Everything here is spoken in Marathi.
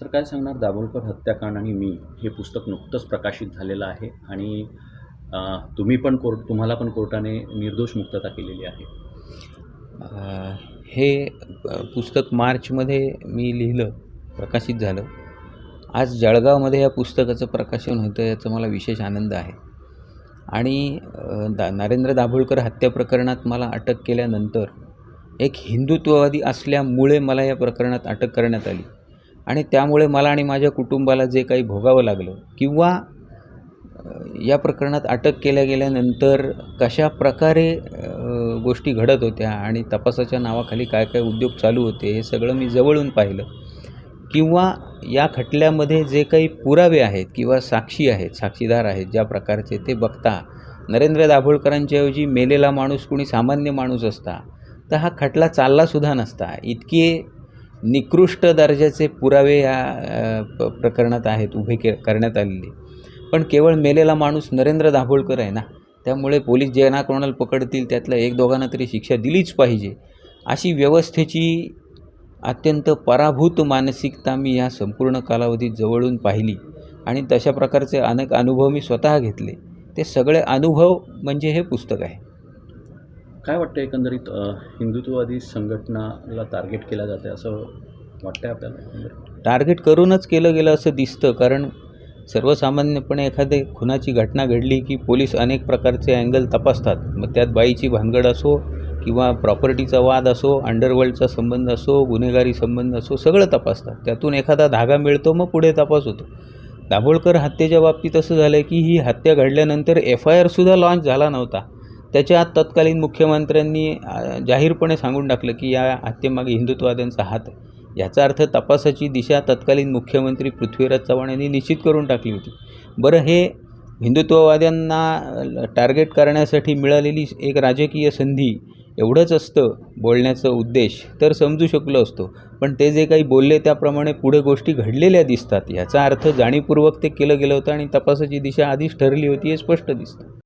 तर काय सांगणार? दाभोलकर हत्याकांड आणि मी हे पुस्तक नुकतंच प्रकाशित झालेलं आहे आणि तुम्ही पण कोर्ट तुम्हाला पण कोर्टाने निर्दोष मुक्तता केलेली आहे. हे पुस्तक मार्चमध्ये मी लिहिलं प्रकाशित झालं. आज जळगावमध्ये या पुस्तकाचं प्रकाशन होतं याचा मला विशेष आनंद आहे. आणि दा नरेंद्र दाभोळकर हत्या प्रकरणात मला अटक केल्यानंतर एक हिंदुत्ववादी असल्यामुळे मला या प्रकरणात अटक करण्यात आली. आणि त्यामुळे मला आणि माझ्या कुटुंबाला जे काही भोगावं लागलं किंवा या प्रकरणात अटक केल्या गेल्यानंतर कशा प्रकारे गोष्टी घडत होत्या आणि तपासाच्या नावाखाली काय काय उद्योग चालू होते हे सगळं मी जवळून पाहिलं. किंवा या खटल्यामध्ये जे काही पुरावे आहेत किंवा साक्षी आहेत साक्षीदार आहेत ज्या प्रकारचे ते बघता नरेंद्र दाभोळकरांच्याऐवजी मेलेला माणूस कुणी सामान्य माणूस असता तर हा खटला चाललासुद्धा नसता. इतके निकृष्ट दर्जाचे पुरावे या प- प्रकरणात आहेत उभे के करण्यात आलेले. पण केवळ मेलेला माणूस नरेंद्र दाभोळकर आहे ना त्यामुळे पोलीस ज्यांना कोणाला पकडतील त्यातल्या एक दोघांना तरी शिक्षा दिलीच पाहिजे. अशी व्यवस्थेची अत्यंत पराभूत मानसिकता मी या संपूर्ण कालावधीत जवळून पाहिली आणि तशा प्रकारचे अनेक अनुभव मी स्वतः घेतले. ते सगळे अनुभव म्हणजे हे पुस्तक आहे. काय वाटतं एकंदरीत हिंदुत्ववादी संघटनाला टार्गेट केलं जाते असं वाटतंय आपल्याला टार्गेट करूनच केलं गेलं असं दिसतं कारण सर्वसामान्यपणे एखादी खुनाची घटना घडली की पोलीस अनेक प्रकारचे अँगल तपासतात. मग त्यात बाईची भानगड असो किंवा प्रॉपर्टीचा वाद असो अंडरवर्ल्डचा संबंध असो गुन्हेगारी संबंध असो सगळं तपासतात. त्यातून एखादा धागा मिळतो मग पुढे तपास होतो. दाभोळकर हत्येच्या बाबतीत असं झालं आहे की ही हत्या घडल्यानंतर एफ आय आरसुद्धा लॉन्च झाला नव्हता. त्याच्या आत तत्कालीन मुख्यमंत्र्यांनी जाहीरपणे सांगून टाकलं की या हत्येमागे हिंदुत्ववाद्यांचा हात आहे. याचा अर्थ तपासाची दिशा तत्कालीन मुख्यमंत्री पृथ्वीराज चव्हाण यांनी निश्चित करून टाकली होती. बरं हे हिंदुत्ववाद्यांना टार्गेट करण्यासाठी मिळालेली एक राजकीय संधी एवढंच असतं बोलण्याचं उद्देश तर समजू शकलो असतो. पण ते जे काही बोलले त्याप्रमाणे पुढे गोष्टी घडलेल्या दिसतात. याचा अर्थ जाणीवपूर्वक ते केलं गेलं होतं आणि तपासाची दिशा आधीच ठरली होती हे स्पष्ट दिसतं.